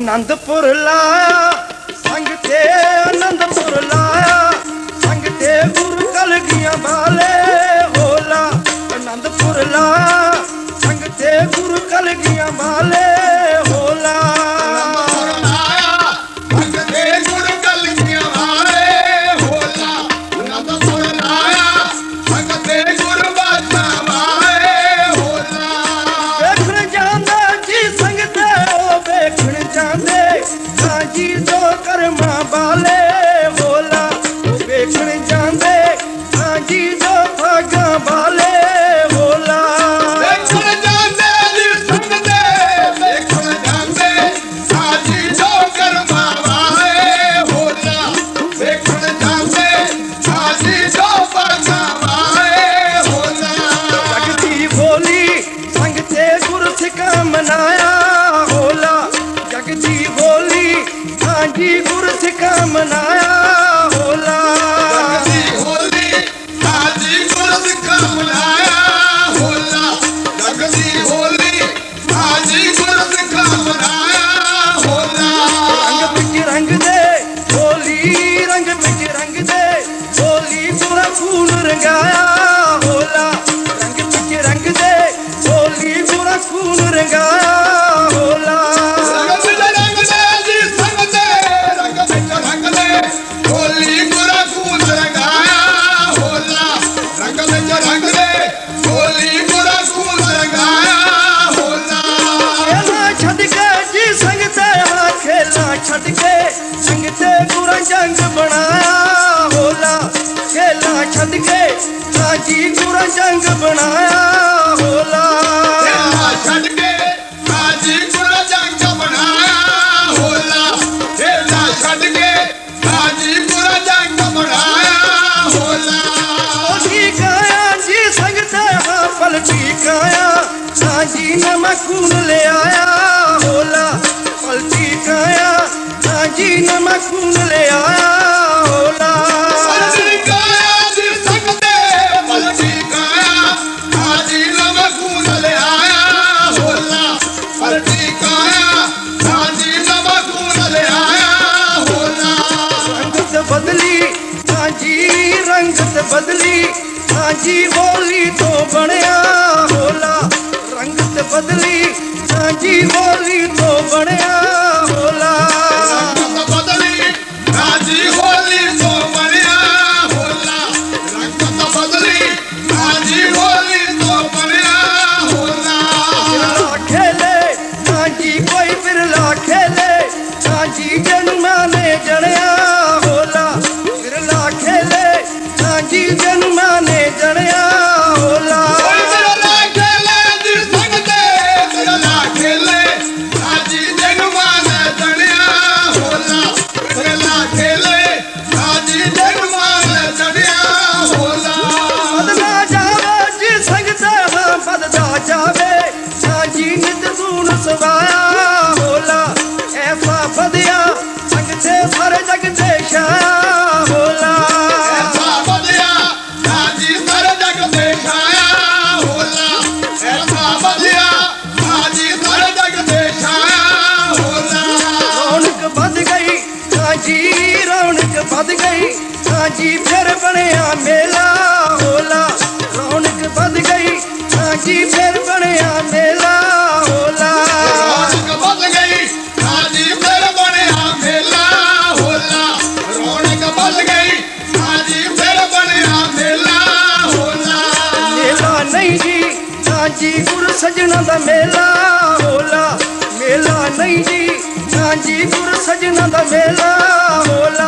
ਆਨੰਦਪੁਰ ਲਾਇਆ, ਸੰਗ ਤੇ ਆਨੰਦਪੁਰ ਲਾਇਆ, ਸੰਗ ਤੇ ਗੁਰੂ ਕਲਗੀਆਂ ਵਾਲੇ ਹੋਲਾ। ਆਨੰਦਪੁਰ ਲਾਇਆ, ਸੰਗ ਤੇ ਗੁਰੂ ਕਲਗੀਆਂ ਵਾਲੇ ਜੰਗ ਬਣਾਇਆ ਹੋਲਾ। ਖੇਲਾਂ ਛੱਡ ਕੇ ਸਾਜੀ ਪੂਰਾ ਜੰਗ ਬਣਾਇਆ ਹੋਲਾ। ਖੇਲਾ ਛੱਡ ਕੇ ਹਾਜੀ ਗੁਰਾ ਜੰਗ ਬਣਾਇਆ ਹੋਲਾ। ਖੇਲਾ ਛੱਡ ਕੇ ਹਾਜੀ ਗੁਰਾ ਜੰਗ ਬਣਾਇਆ ਹੋਲਾ। ਉਹ ਠੀਕ ਆਇਆ ਜੀ ਸੰਗ ਤੇ ਹਾਂ ਫਲ ਠੀਕ ਆਇਆ ਸਾਜੀ ਨਮਾ ਖੂਨ ਲਿਆਇਆ। ਸਾਜੀ ਨਮਾ ਖੂਨ ਲਿਆਇਆ ਹੋਲਾ ਫਲਜੀ ਕਾਇਆ ਜੀ ਸੰਗਤੇ ਫਲਜੀ ਕਾਇਆ ਹਾਜੀ ਨਮ ਖੂਨ ਲਿਆਇਆ ਹੋਲਾ ਫਲਜੀ ਕਾਇਆ ਹਾਜੀ ਨਮ ਖੂਨ ਲਿਆਇਆ ਹੋਲਾ। ਰੰਗਤ ਬਦਲੀ ਸਾਜੀ ਰੰਗਤ ਬਦਲੀ ਸਾਜੀ ਹੋਲੀ ਤੋਂ ਬਣਿਆ ਹੋਲਾ ਰੰਗਤ ਬਦਲੀ ਸਾਜੀ ਹੋਲੀ ਤੋਂ ਬਣਿਆ ਹੋਲਾ। ਬਦਲੀ ਹਾਜੀ ਹੋਲੀ ਤੋਂ ਸਾਜੀ ਰੌਣਕ ਵੱਧ ਗਈ ਸਾਜੀ ਫਿਰ ਬਣਿਆ ਮੇਲਾ। ਹੋਲਾ ਰੌਣਕ ਵੱਧ ਗਈ ਸਾਜੀ ਫਿਰ ਬਣਿਆ ਮੇਲਾ। ਹੋਲਾ। ਰੌਣਕ ਵੱਧ ਗਈ ਹਾਜੀ ਫਿਰ ਬਣਿਆ ਮੇਲਾ। ਹੋਲਾ ਰੌਣਕ ਵੱਧ ਗਈ ਹਾਜੀ ਫਿਰ ਬਣਿਆ ਮੇਲਾ। ਹੋਲਾ। ਮੇਲਾ ਨਹੀਂ ਜੀ ਸਾਜੀ ਗੁਰ ਸਜਣਾ ਦਾ ਮੇਲਾ। ਹੋਲਾ ਮੇਲਾ ਨਹੀਂ ਜੀ ਸਾਜੀ ਗੁਰ ਸਜਣਾ ਦਾ ਮੇਲਾ ਹੋਲਾ ਮੇਲਾ